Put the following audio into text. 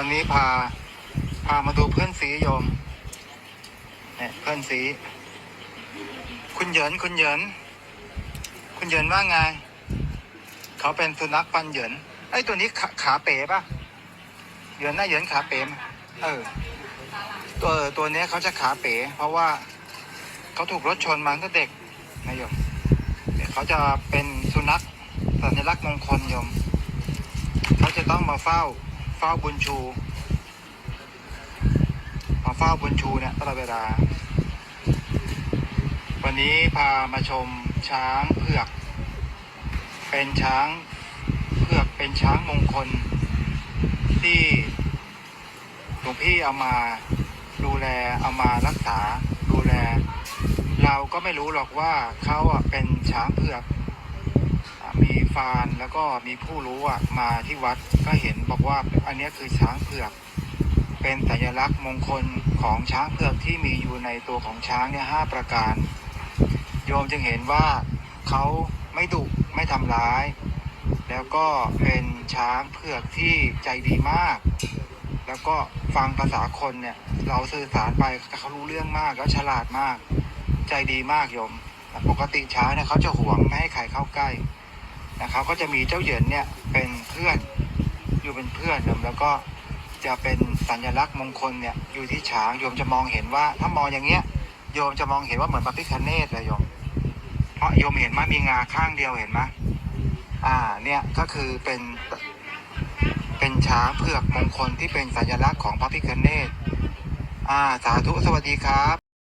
วันนี้พา พามาดูเพื่อนสีโยม เนี่ยเพื่อนสี คุณเหยินคุณเหยินคุณเหยินว่าไง เขาเป็นสุนัขปันเหยินไอ้ตัวนี้ขาขาเป๋ปะเหยินหน่าเหยินขาเป๋ไหมเออ ตัวตัวเนี้ยเขาจะขาเป๋ เพราะว่าเขาถูกรถชนมาตั้งเด็กนะโยมเนี่ยเขาจะเป็นสุนัขสัญลักษณ์มงคลโยม เขาจะต้องมาเฝ้า เฝ้าบุญชูมาเฝ้าบุญชูเนี่ยตลอดเวลา วันนี้พามาชมช้างเผือก เป็นช้างเผือกเป็นช้างมงคล ที่หลวงพี่เอามาดูแลเอามารักษาดูแล เราก็ไม่รู้หรอกว่าเขาอะเป็นช้างเผือก มีฟานแล้วก็มีผู้รู้อะมาที่วัดก็เห็นบอกว่าอันนี้คือช้างเผือก เป็นสัญลักษณ์มงคลของช้างเผือกที่มีอยู่ในตัวของช้างเนี่ยห้าประการ โยมจึงเห็นว่าเขาไม่ดุไม่ทำร้าย แล้วก็เป็นช้างเผือกที่ใจดีมาก แล้วก็ฟังภาษาคนเนี่ยเราสื่อสารไปเขารู้เรื่องมากแล้วฉลาดมาก ใจดีมากโยมปกติช้างเนี่ยเขาจะหวงไม่ให้ใครเข้าใกล้ นะครับ ก็จะมีเจ้าเหยินเนี่ยเป็นเพื่อนอยู่เป็นเพื่อนโยมแล้วก็จะเป็นสัญลักษณ์มงคลเนี่ยอยู่ที่ช้างโยมจะมองเห็นว่า ถ้ามองอย่างเงี้ยโยมจะมองเห็นว่าเหมือนพระพิคเนตเลยโยม เพราะโยมเห็นไหมมีงาข้างเดียวเห็นไหมอ่าเนี่ยก็คือเป็นเป็นช้างเผือกมงคลที่เป็นสัญลักษณ์ของพระพิคเนตอ่าสาธุสวัสดีครับ